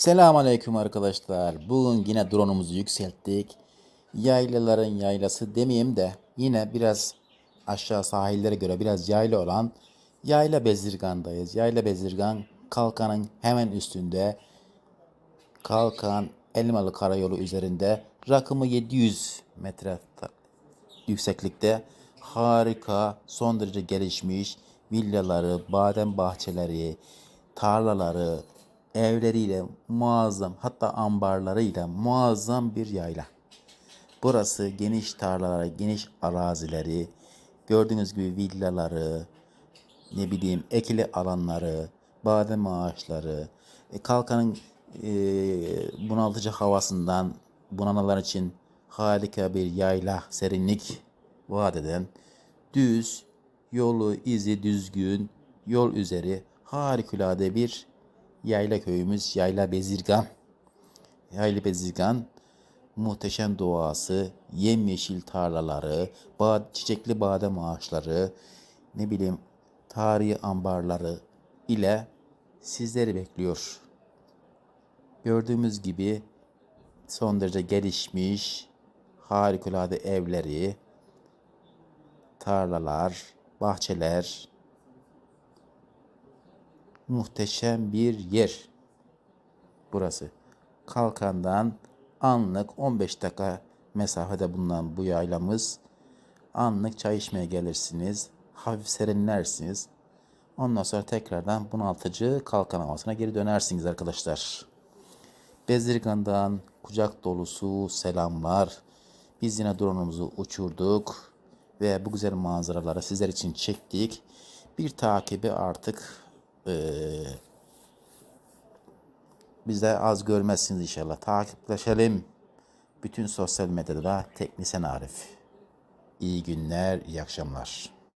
Selamünaleyküm arkadaşlar. Bugün yine drone'umuzu yükselttik. Yaylaların yaylası demeyeyim de yine biraz aşağı sahillere göre biraz yayla olan Yayla Bezirgan'dayız. Yayla Bezirgan Kalkan'ın hemen üstünde. Kalkan Elmalı Karayolu üzerinde rakımı 700 metre yükseklikte harika, son derece gelişmiş villaları, badem bahçeleri, tarlaları, evleriyle muazzam hatta ambarlarıyla muazzam bir yayla. Burası geniş tarlaları, geniş arazileri, gördüğünüz gibi villaları, ne bileyim ekili alanları, badem ağaçları, e, kalkanın e, bunaltıcı havasından bunananlar için harika bir yayla, serinlik vaat eden düz, yolu izi düzgün, yol üzeri harikulade bir yayla köyümüz Yayla Bezirgan. Yayla Bezirgan muhteşem doğası, yemyeşil tarlaları, ba- çiçekli badem ağaçları, ne bileyim tarihi ambarları ile sizleri bekliyor. Gördüğümüz gibi son derece gelişmiş, harikulade evleri, tarlalar, bahçeler, muhteşem bir yer burası. Kalkandan anlık 15 dakika mesafede bulunan bu yaylamız. Anlık çay içmeye gelirsiniz. Hafif serinlersiniz. Ondan sonra tekrardan bunaltıcı kalkan havasına geri dönersiniz arkadaşlar. Bezirgan'dan kucak dolusu selamlar. Biz yine drone'umuzu uçurduk ve bu güzel manzaraları sizler için çektik. Bir takibi artık eee biz de az görmezsiniz inşallah. Takipleşelim. Bütün sosyal medyada da Teknisen Arif. İyi günler, iyi akşamlar.